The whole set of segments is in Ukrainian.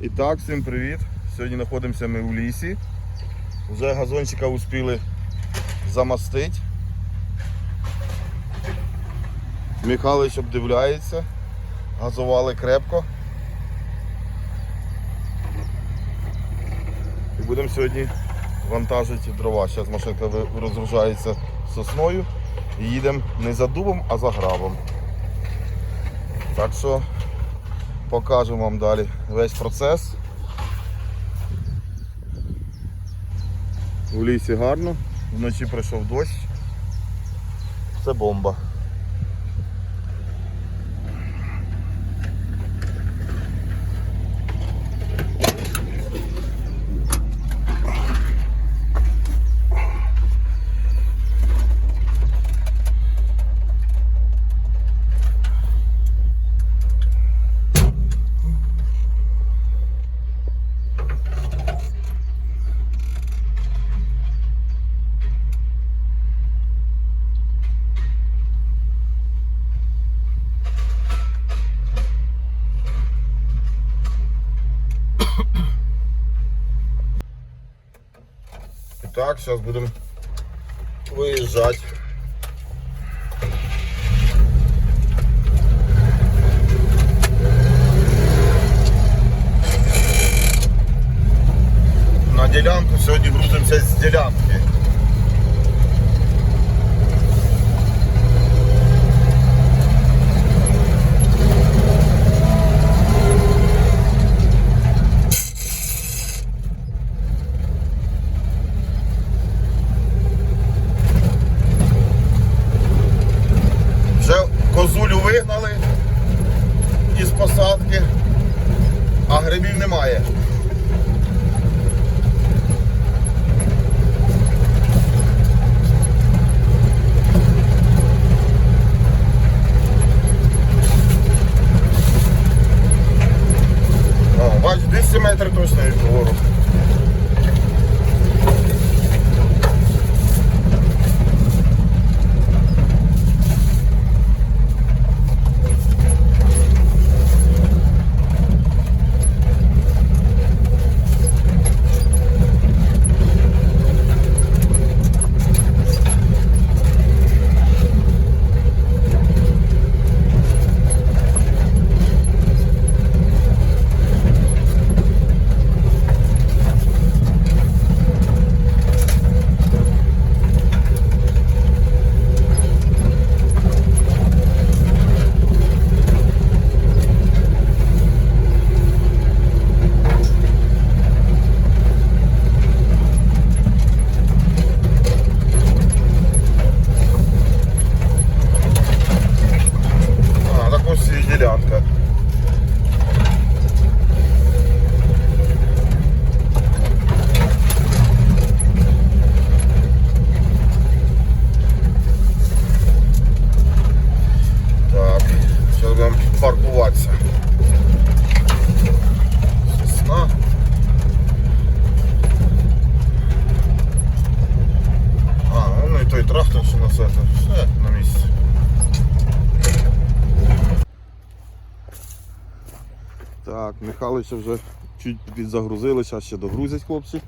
І так, всім привіт. Сьогодні знаходимося ми у лісі. Вже газончика успіли замастити. Михайлович обдивляється. Газували крепко. І будемо сьогодні вантажити дрова. Зараз машинка розгружається сосною. І їдемо не за дубом, а за грабом. Так що покажемо вам далі весь процес. У лісі гарно, вночі прийшов дощ. Це бомба. так, зараз будемо виїжджати. На ділянку сьогодні грузимося з ділянки. Із посадки, а грибів немає. Бач, 200 метрів точно від двору. А, так ось і ділянка. Так, зараз будемо паркуватися. Сосна. А, ну і той трактор, що на це, все на місці. Так, вже чуть підзагрузили, зараз ще догрузять хлопці.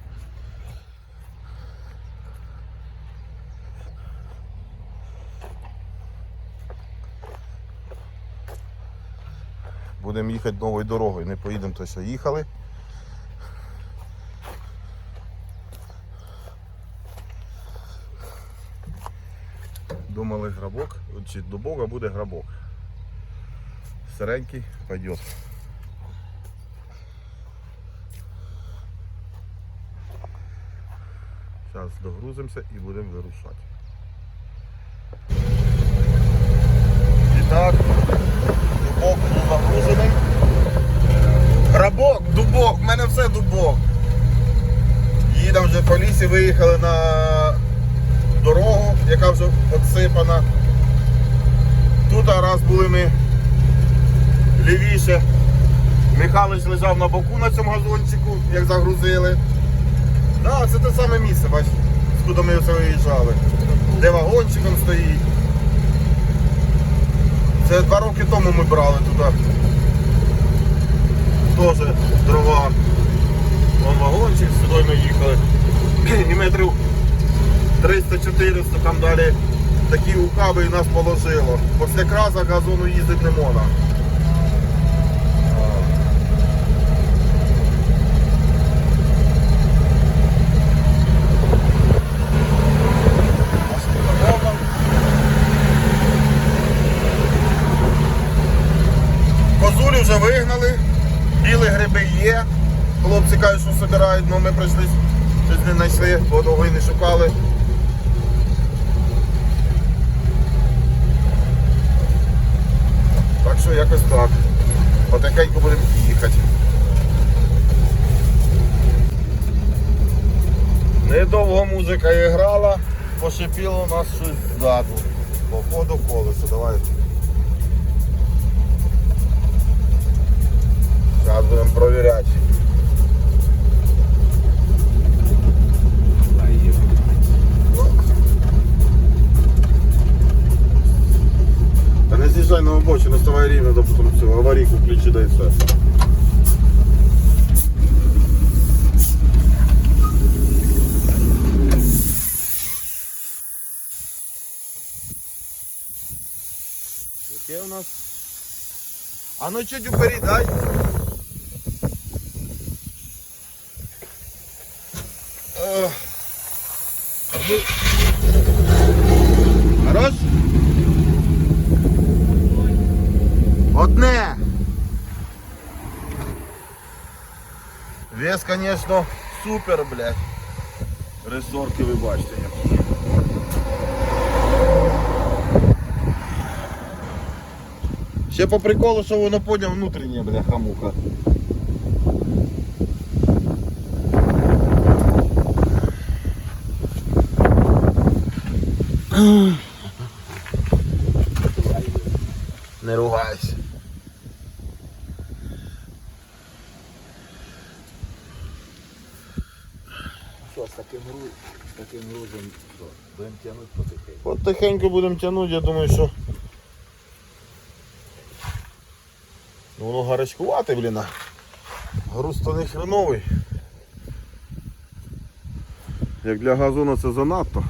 Будемо їхати новою дорогою, не поїдемо то, що їхали. Думали грабок, чи дубок, а буде грабок. Сиренький пойдет. Зараз догрузимося і будемо вирушати. І так, дубок був загружений. Грабок, дубок, в мене все дубок. Їдемо вже по лісі, виїхали на дорогу, яка вже підсипана. Тут раз були ми лівіше. Михайлович лежав на боку на цьому газончику, як загрузили. Так, це те саме місце, бач, скуди ми все виїжджали. Де вагончик он стоїть. Це два роки тому ми брали туди. Теж дрова. передачі сюди ми їхали. І метрів 300-400 там далі такі укаби і нас положило. Після краза газону їздити не можна. Козулі вже вигнали, білі гриби є. Хлопці кажуть, що ми прийшли, щось не знайшли, бо довго і не шукали. Так що якось так. Потихеньку будемо їхати. Недовго музика і грала, пошипіло у нас щось ззаду. Походу колесо, давай. Зараз будемо провіряти. Та не з'їжджай на обочину, ставай рівно, допустим, цього аварійку включи, да і все. Яке у нас? А ну чуть уперед, дай. Ох. Хорош? Одне. Вес, конечно, супер, блядь. Ресорки ви бачите. як. Ще по приколу, що воно поняв внутрішнє, бляха муха. Що, з таким грузом, з таким грузом, що, будемо тягнути потихеньку. Потихеньку будемо тягнути, я думаю, що Ну, воно гарячкувати, блін. а Груз то не хреновий. Як для газону це занадто.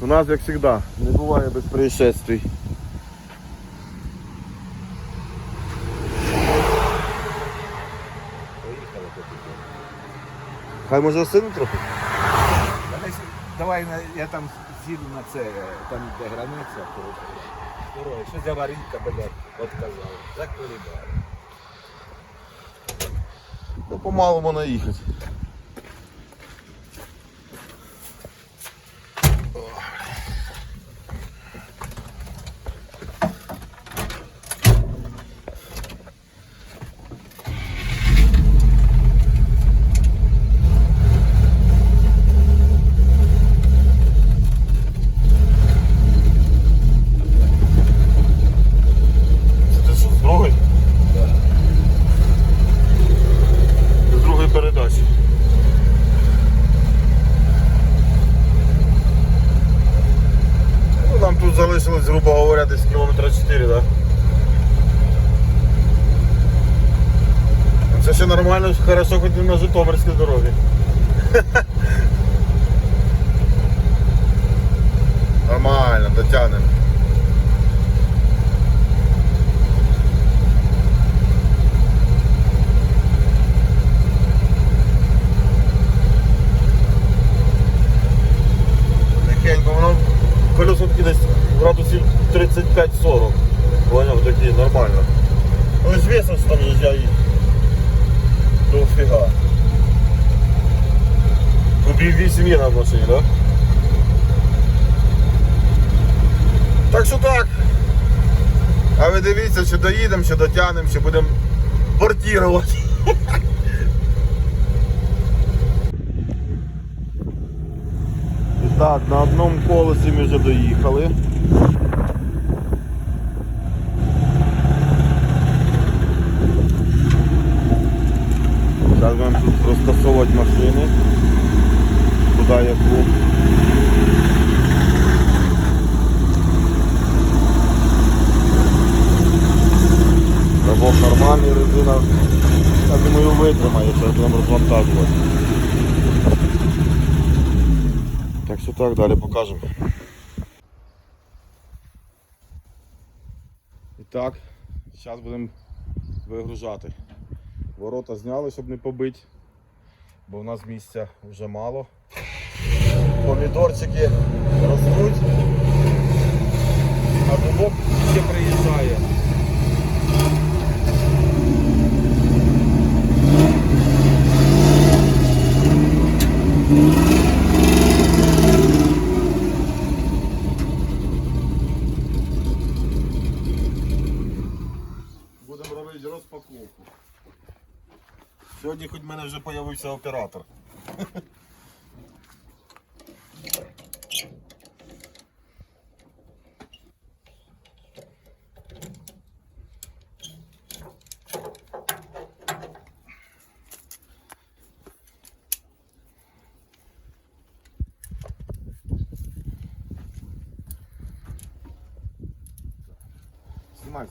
У нас, як завжди, не буває без происшествий. Поїхали потихеньку. Хай може сину трохи. Давай, на- я там сіду на це, там де границя. Второе, що за аварійка, блядь, отказала. Так полібали. Ну, помалу можна їхати. хорошо хоч не на Житомирській дорозі. Нормально, дотягнемо. Тихенько, воно колесо таки десь градусів 35-40. Поняв, такі нормально. Ну з весом там нельзя Їх. Дофіга. Кубів 8 є на машині, так? Так що так. А ви дивіться, чи доїдемо, чи дотягнемо, чи будемо портірувати. І так, на одному колесі ми вже доїхали. Зараз будемо тут розтасовувати машини. Куди яку. Бог нормальний, резина, я думаю, витримає, зараз будемо розвантажувати. Так що так, далі покажемо. І так, зараз будемо вигружати. Ворота зняли, щоб не побити, бо в нас місця вже мало. Помідорчики ростуть, а дубок ще приїжджає. Мене вже з'явився оператор. Знімай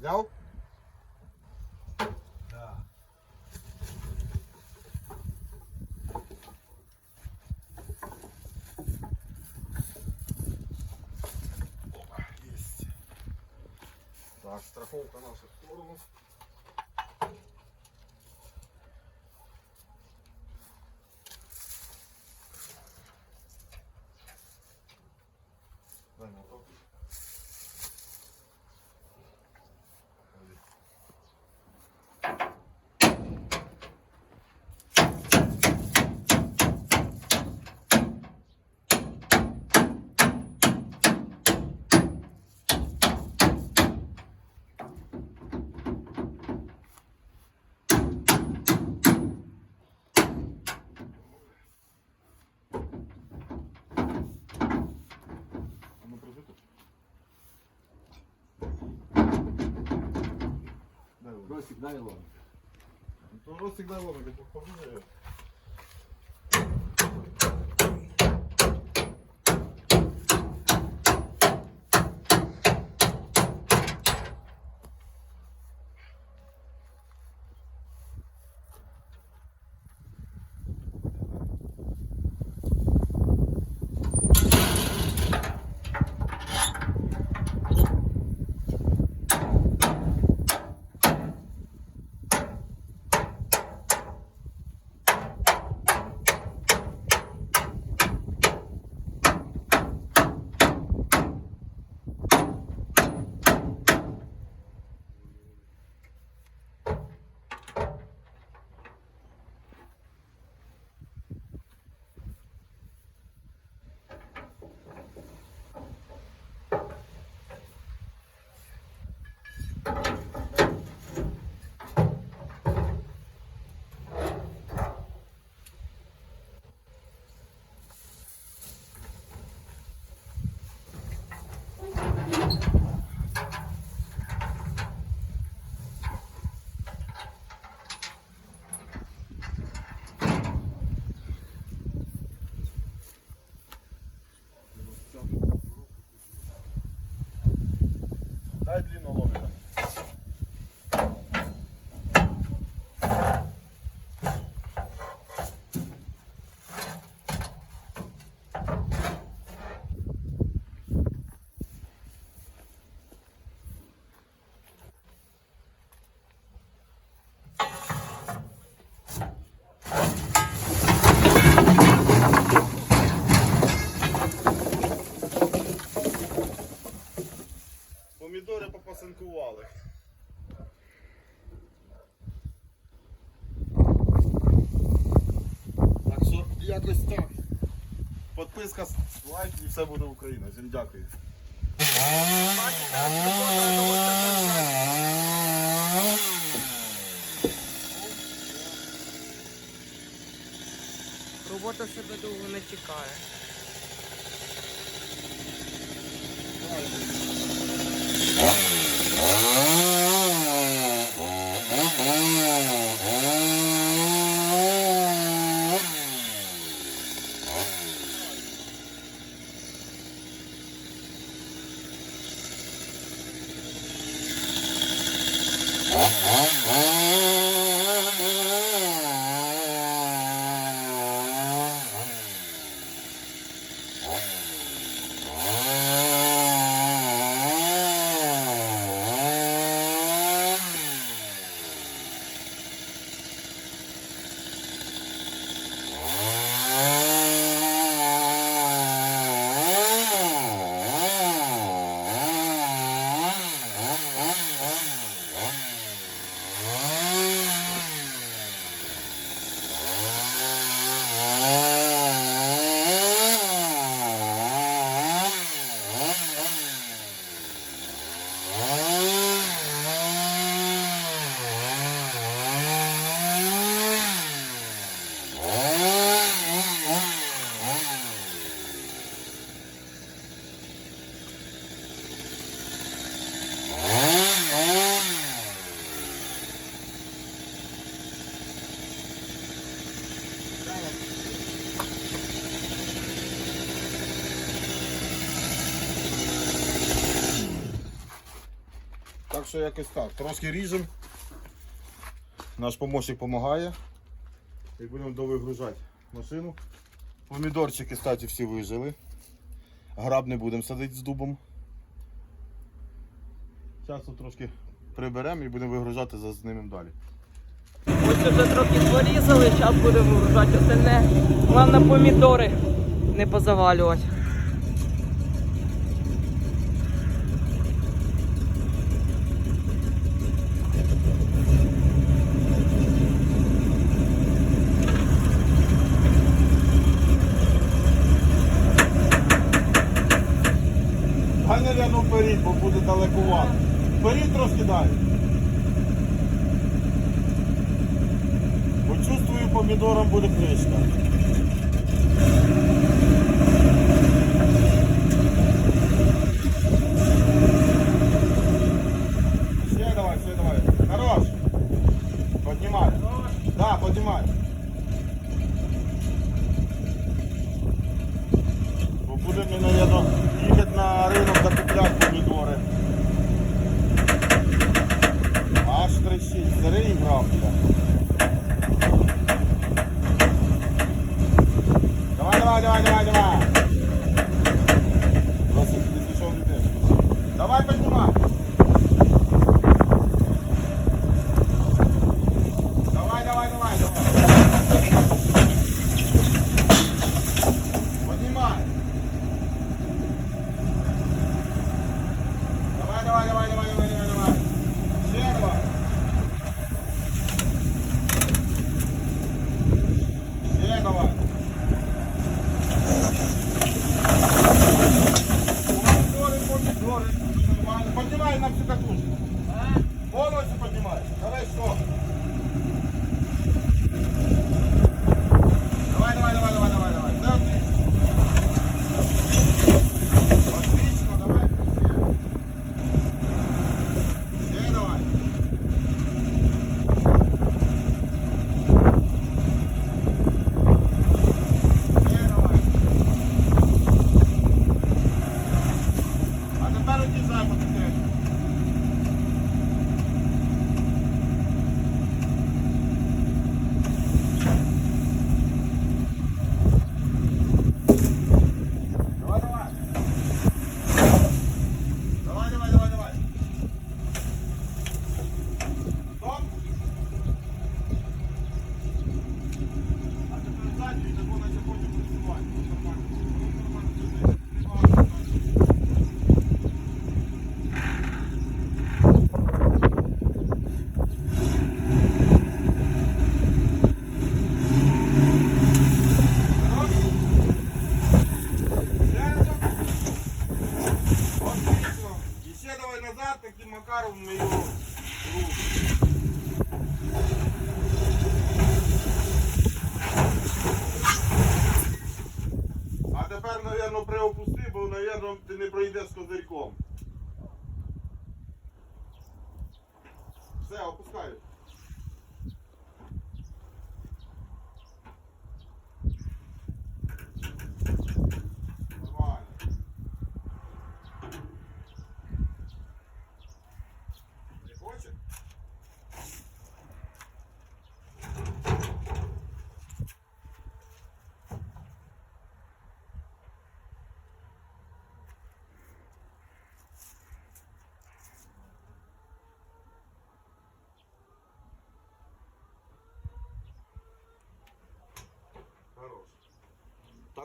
Взяв? Да. Опа, Есть. Так, страховка наша в сторону. Дай моток. А ну прожити. Дай его. Росик, дай лом. То Ростик дай ломик, я покажу. Дай длинного ломика. Помідори попасинкували. Так що якось так. Підписка, лайк і все буде Україна. Всім дякую. робота себе довго не чекає. Так що якось так. Трошки ріжемо. Наш помощник допомагає. І будемо довигружати машину. Помідорчики, кстати, всі вижили. Граб не будемо садити з дубом. Зараз трошки приберемо і будемо вигружати з ними далі. Ось вже трохи порізали, зараз будемо вружати остальне. Головне помідори не позавалювати. Хай не ляну вперед, бо буде далекувато. Вперед трошки далі. Почувствую, помідором буде кришка. Ще давай, ще давай. Хорош. Поднимай. Да, поднимай. Бо будемо, мабуть, їхати на ринок сирий грав. Давай, давай, давай, давай, давай.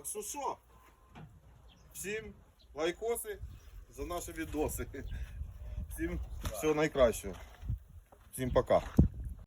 Що? Всім лайкоси за наші відоси. Всім всього найкращого. Всім пока.